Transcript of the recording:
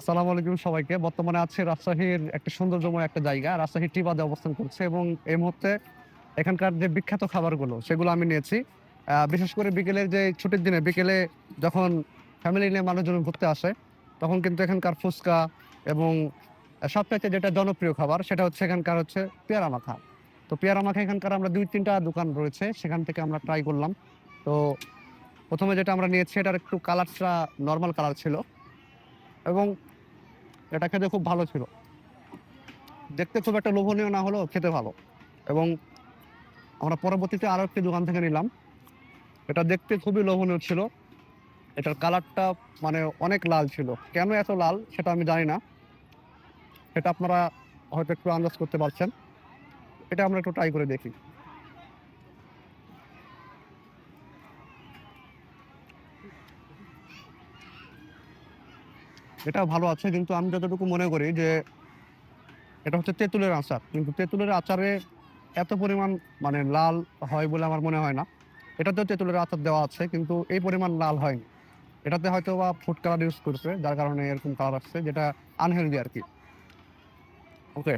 আসসালামু আলাইকুম সবাইকে। বর্তমানে আছে রাজশাহীর একটা সৌন্দর্যময় একটা জায়গা। রাজশাহী টি বাদে অবস্থান করছে এবং এই মুহূর্তে এখানকার যে বিখ্যাত খাবারগুলো, সেগুলো আমি নিয়েছি। বিশেষ করে বিকেলের যে ছুটির দিনে, বিকেলে যখন ফ্যামিলি নিয়ে মানুষজন ঘুরতে আসে, তখন কিন্তু এখানকার ফুচকা এবং সবচাইতে যেটা জনপ্রিয় খাবার, সেটা হচ্ছে এখানকার হচ্ছে পেয়ারা মাখা। তো পেয়ারা মাখা এখানকার আমরা দুই তিনটা দোকান রয়েছে, সেখান থেকে আমরা ট্রাই করলাম। তো প্রথমে যেটা আমরা নিয়েছি, এটার একটু কালারটা নর্মাল কালার ছিল। এবং এটা খেতে খুব ভালো ছিল। দেখতে খুব একটা লোভনীয় না হলেও খেতে ভালো। এবং আমরা পরবর্তীতে আরও একটি দোকান থেকে নিলাম। এটা দেখতে খুবই লোভনীয় ছিল। এটার কালারটা মানে অনেক লাল ছিল। কেন এত লাল সেটা আমি জানি না। সেটা আপনারা হয়তো একটু আন্দাজ করতে পারছেন। এটা আমরা একটু ট্রাই করে দেখি। এটা ভালো আছে, কিন্তু আমি যতটুকু মনে করি যে এটা হচ্ছে তেঁতুলের আচার। কিন্তু তেঁতুলের আচারে এত পরিমাণ মানে লাল হয় বলে আমার মনে হয় না। এটাতেও তেঁতুলের আচার দেওয়া আছে, কিন্তু এই পরিমাণ লাল হয়নি। এটাতে হয়তো বা ফুড কালার ইউজ করছে, যার কারণে এরকম কালার আসছে, যেটা আনহেলদি আর কি। ওকে